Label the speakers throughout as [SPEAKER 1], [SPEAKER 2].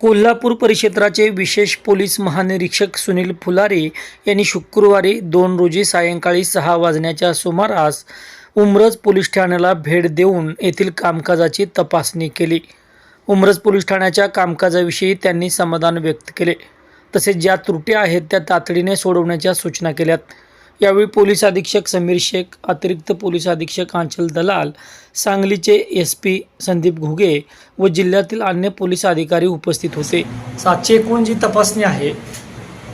[SPEAKER 1] कोल्हापूर परिक्षेत्राचे विशेष पोलीस महानिरीक्षक सुनील फुलारे यांनी शुक्रवारी दोन रोजी सायंकाळी सहा वाजण्याच्या सुमारास उमरज पोलीस ठाण्याला भेट देऊन येथील कामकाजाची तपासणी केली. उमरज पोलीस ठाण्याच्या कामकाजाविषयी त्यांनी समाधान व्यक्त केले. तसेच ज्या त्रुटी आहेत त्या तातडीने सोडवण्याच्या सूचना केल्यात. यावेळी पोलीस अधीक्षक समीर शेख अतिरिक्त पोलीस अधीक्षक आंचल दलाल सांगलीचे एस पी संदीप घुगे व जिल्ह्यातील अन्य पोलीस अधिकारी उपस्थित होते. सातशे एकूण जी तपासणी आहे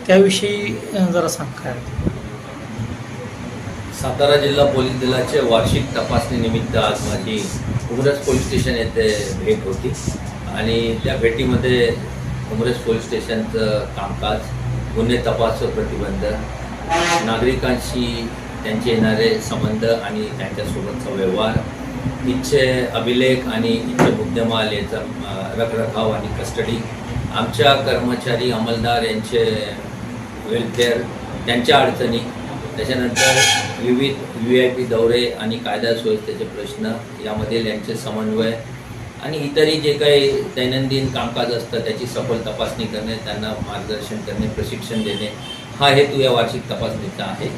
[SPEAKER 1] त्याविषयी जरा सांग काय
[SPEAKER 2] सातारा जिल्हा पोलीस दलाच्या वार्षिक तपासणीनिमित्त आज माझी उमरस पोलीस स्टेशन येथे भेट होती. आणि त्या भेटीमध्ये उमरस पोलीस स्टेशनचं कामकाज गुन्हे तपास प्रतिबंध नागरिकांशी त्यांचे येणारे संबंध आणि त्यांच्यासोबतचा व्यवहार इच्छे अभिलेख आणि इच्छे मुद्देमाल याचा रखरखाव आणि कस्टडी आमच्या कर्मचारी अंमलदार यांचे वेलफेअर त्यांच्या अडचणी त्याच्यानंतर विविध व्ही आय पी दौरे आणि कायदा सुव्यवस्थेचे प्रश्न यामधील यांचे समन्वय आणि इतरही जे काही दैनंदिन कामकाज असतं त्याची सफल तपासणी करणे त्यांना मार्गदर्शन करणे प्रशिक्षण देणे हा हेतू या वार्षिक तपासणीचा आहे.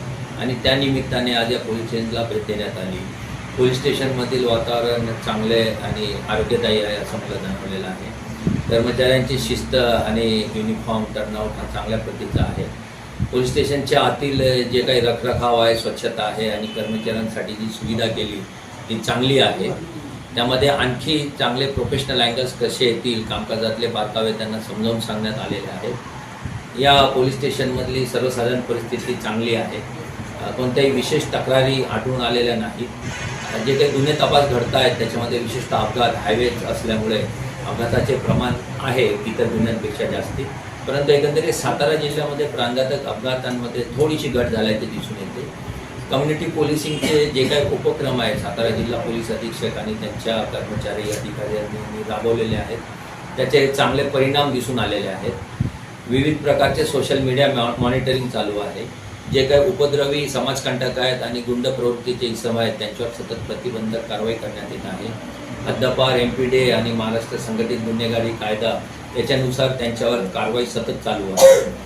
[SPEAKER 2] आणि त्या निमित्ताने आज या पोलीस स्टेशनला भेट देण्यात आली. पोलीस स्टेशनमधील वातावरण चांगले आणि आरोग्यदायी आहे असं मला जाणवलेलं आहे. कर्मचाऱ्यांची शिस्त आणि युनिफॉर्म टर्नआउट हा चांगल्या पद्धतीचा आहे. पोलीस स्टेशनच्या आतील जे काही रखरखाव आहे स्वच्छता आहे आणि कर्मचाऱ्यांसाठी जी सुविधा केली ती चांगली आहे. त्यामध्ये आणखी चांगले प्रोफेशनल अँगल्स कसे येतील कामकाजातले बारकावे त्यांना समजावून सांगण्यात आलेले आहेत. या पोलीस स्टेशनमधली सर्वसाधारण परिस्थिती चांगली आहे. कोणत्याही विशेष तक्रारी आढळून आलेल्या नाहीत. जे काही गुन्हे तपास घडत आहेत त्याच्यामध्ये विशेषतः अपघात हायवेज असल्यामुळे अपघाताचे प्रमाण आहे इतर गुन्ह्यांपेक्षा जास्ती. परंतु एकंदरीत सातारा जिल्ह्यामध्ये प्राणघातक अपघातांमध्ये थोडीशी घट झाल्याचे दिसून येते. कम्युनिटी पोलिसिंगचे जे काही उपक्रम आहेत सातारा जिल्हा पोलीस अधीक्षक आणि त्यांच्या कर्मचारी अधिकारी यांनी राबवलेले आहेत. त्याचे चांगले परिणाम दिसून आलेले आहेत. विविध प्रकारचे सोशल मीडिया मॉ- मॉनिटरिंग चालू आहे. जे काही उपद्रवी समाजकंटक आहेत आणि गुंड प्रवृत्तीचे इसम आहेत त्यांच्यावर सतत प्रतिबंधक कारवाई करण्यात येत आहे. हद्दपार एम पी डे आणि महाराष्ट्र संघटित गुन्हेगारी कायदा याच्यानुसार त्यांच्यावर कारवाई सतत चालू आहे.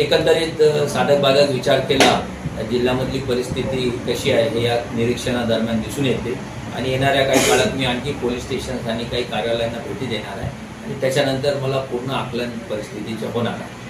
[SPEAKER 2] एकंदरीत साधक बाधक विचार केला जिल्ह्यामधली परिस्थिती कशी आहे हे या निरीक्षणादरम्यान दिसून येते. आणि येणाऱ्या काही काळात मी आणखी पोलीस स्टेशन आणि काही कार्यालयांना भेटी देणार आहे. आणि त्याच्यानंतर मला पूर्ण आकलन परिस्थितीचे होणार आहे